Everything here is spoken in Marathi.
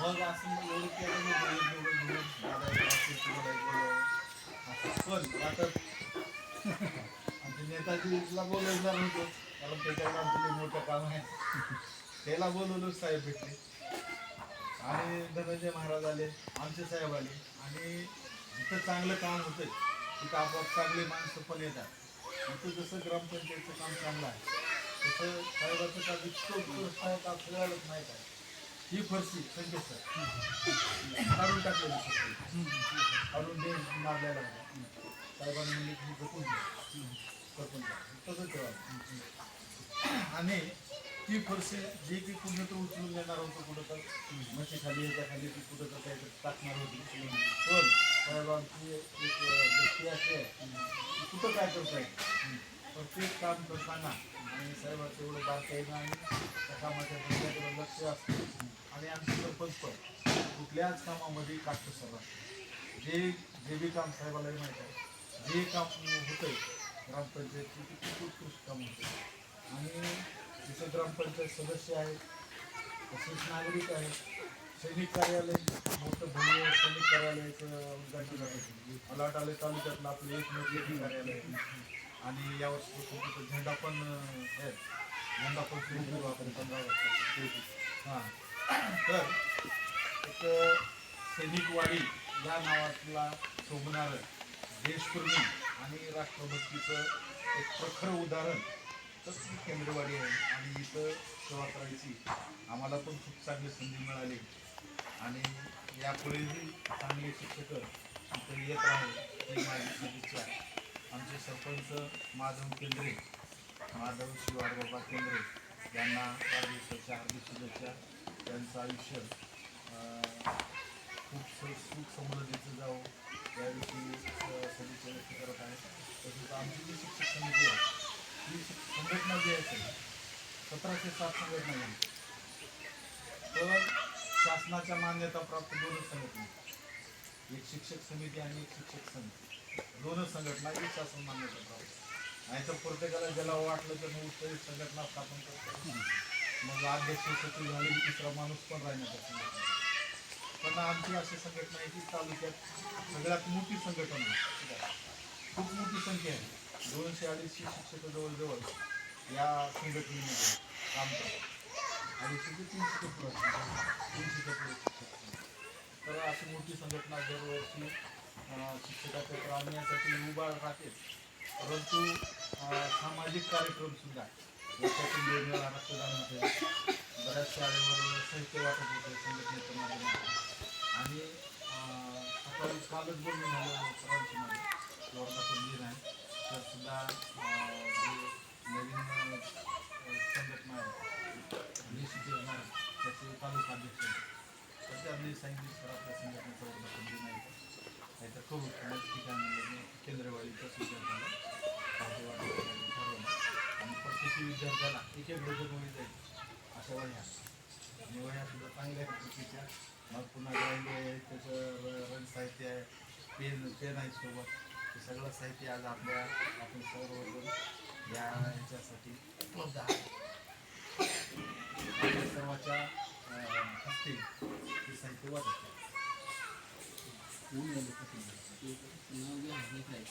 मग असं मग एवढं केलं दादा असं पण आता आमच्या नेताजीला बोलवणार होतो. कारण त्याच्याकडे आमचं मोठं काम आहे. त्याला बोलवलं साहेब भेटले. आणि धनंजय महाराज आले आमचे साहेब आले. आणि जिथं चांगलं काम होतं तिथं आपोआप चांगले माणसं पण येतात. इथं जसं ग्रामपंचायतचं काम चांगलं आहे. तसं साहेबाचं आहे का आपल्यालाच माहीत आहे ही फरशी संजय सर काढून टाकलेली काढून दे मारलेला होता. साहेबांनी म्हणजे तुम्ही जपून घ्या जपून घ्या तसं ठेवा आणि ती फरशी जे की कुठं तर उचलून देणार होतं कुठं तर म्हणजे खाली याच्या खाली ती कुठं तर काहीतरी टाकणार होती. पण साहेबांची एक व्यक्ती अशी आहे. कुठं काय करता येईल प्रत्येक काम करताना आणि साहेबाचं एवढं बारकाईनं आणि त्या कामाच्या धंद्याकडे लक्ष असतं. आणि आमचं सरपंच पण कुठल्याच कामामध्ये काटकसर असतं जे जे बी काम साहेबालाही माहीत आहे. जे काम होतंय ग्रामपंचायतचे ते खूप उत्कृष्ट काम होतं आणि तिथे ग्रामपंचायत सदस्य आहेत तसेच नागरिक आहेत सैनिक कार्यालय मोठं भव्य सैनिक कार्यालयाचं उद्घाटन झालं. अलाट आले तालुक्यातलं आपलं एक मोठे कार्यालय आणि यावर्षी झेंडा पण आहे. झेंडा पण सुरू करू आपण पंधरा ऑगस्ट हां. तर एक सैनिकवाडी या नावातला शोभणारं देशप्रेमी आणि राष्ट्रभक्तीचं एक प्रखर उदाहरण तर ती केंद्रवाडी आहे. आणि इथं सेवा करायची आम्हाला पण खूप चांगली संधी मिळाली. आणि यापुढेही चांगले शिक्षक इथं येत राहू ही माझी सदिच्छा आहे सरपंच माधव केंद्रे माधव शिवारबाबा केंद्रे यांना वाढदिवसाच्या हार्दिक शुभेच्छा. त्यांचं आयुष्य खूप सुख समृद्धीचं जावं. याविषयी सदिच्छा व्यक्त करत आहे. तसेच आमची जी शिक्षक समिती आहे ही संघटना जी आहे सतराशे सात संघटना झाली तर शासनाच्या मान्यताप्राप्त दोनच संघटना एक शिक्षक समिती आणि एक शिक्षक समिती दोनच संघटना एक शासन मान्यता प्राप्त नाही तर प्रत्येकाला ज्याला वाटलं तर मग उत्तरित संघटना स्थापन करतो मग अध्यक्ष सचिव झाले तिसरा माणूस पण राहण्याचा संघटना पण आमची अशी संघटना आहे की तालुक्यात सगळ्यात मोठी संघटना खूप मोठी संख्या आहे. दोनशे अडीचशे शिक्षक जवळजवळ या संघटनेमध्ये काम करतात. अडीचशे ते तीनशे कपूर तीनशे कपूर तर अशी मोठी संघटना दरवर्षी शिक्षकाच्या प्राण्यासाठी उभा राहतेच परंतु सामाजिक कार्यक्रम सुद्धा वर्षातून दोन वेळा रक्तदान होते बऱ्याच शाळेवर साहित्य वाटप होते संघटनेच्या माध्यमातून आणि अं, सकाळी कालच बोलणं झालं सरांची माझी वर्धापन दिन आहे तर सुद्धा नवीन संघटना आहे त्याचे तालुका अध्यक्ष आहेत. तर त्यांनी सांगितलं सर आपल्या संघटनेचा वर्धापन दिन आहे नाहीतर करू मग ठिकाणी केंद्रवाडीच्या विद्यार्थ्याला पावते ठरवलं. आणि प्रत्येकी विद्यार्थ्याला एक एक डझन वही जाईल अशा वह्या. आणि वह्यासुद्धा चांगल्या पद्धतीच्या. मग पुन्हा ड्रॉइंग आहे त्याचं र- रंग साहित्य आहे. पेन पेन आहे सोबत. ते सगळं साहित्य आज आपल्या आपण सर्वजण या ह्याच्यासाठी उपलब्ध आहे. सर्वाच्या अं, हस्ते हे साहित्य वाटत 永远อ不行，就是ยนเป็น